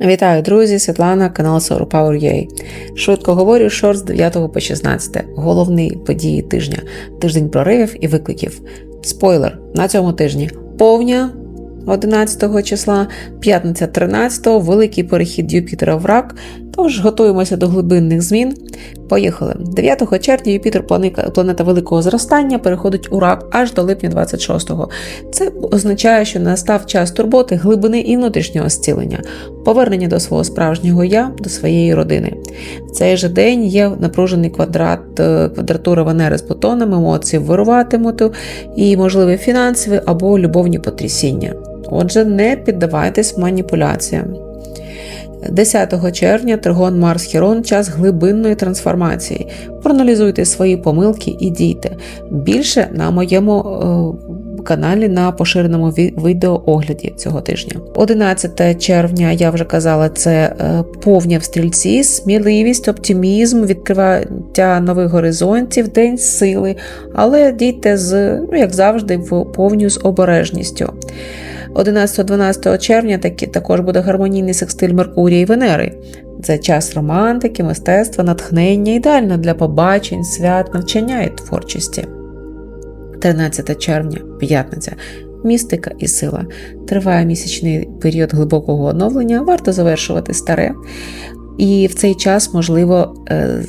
Вітаю, друзі! Світлана, канал Solar Power UA. Швидко говорю, шорт з 9 по 16. Головні події тижня. Тиждень проривів і викликів. Спойлер: на цьому тижні повня 11 числа, п'ятниця 13, великий перехід Юпітера в рак. Тож готуємося до глибинних змін. Поїхали. 9 червня Юпітер, планета, великого зростання, переходить у рак аж до липня 26-го. Це означає, що настав час турботи, глибини і внутрішнього зцілення, повернення до свого справжнього я, до своєї родини. В цей же день є напружений квадрат, е, квадратура Венери з Плутоном, емоції вируватимуть і, можливі фінансові або любовні потрясіння. Отже, не піддавайтесь маніпуляціям. 10 червня Тригон Марс Хірон час глибинної трансформації. Проаналізуйте свої помилки і дійте. Більше на моєму е, каналі на поширеному ві- відеоогляді цього тижня. 11 червня, я вже казала, це е, повня в стрільці, сміливість, оптимізм, відкриття нових горизонтів, день сили, але дійте з, ну, як завжди, в повню з обережністю. 11-12 червня таки, також буде гармонійний секстиль Меркурія і Венери. Це час романтики, мистецтва, натхнення, ідеально для побачень, свят, навчання і творчості. 13 червня, п'ятниця. Містика і сила. Триває місячний період глибокого оновлення, варто завершувати старе. І в цей час, можливо, е,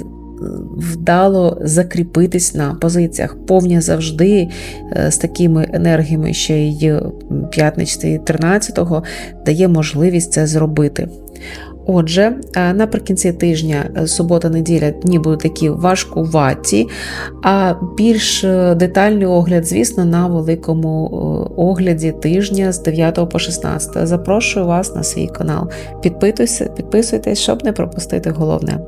вдало закріпитись на позиціях. Повня завжди е, з такими енергіями ще й п'ятниці 13-го дає можливість це зробити. Отже, е, наприкінці тижня, е, субота-неділя, дні будуть такі важкуваті, а більш е, детальний огляд, звісно, на великому е, огляді тижня з 9 по 16. Запрошую вас на свій канал. Підписуйтесь, щоб не пропустити головне.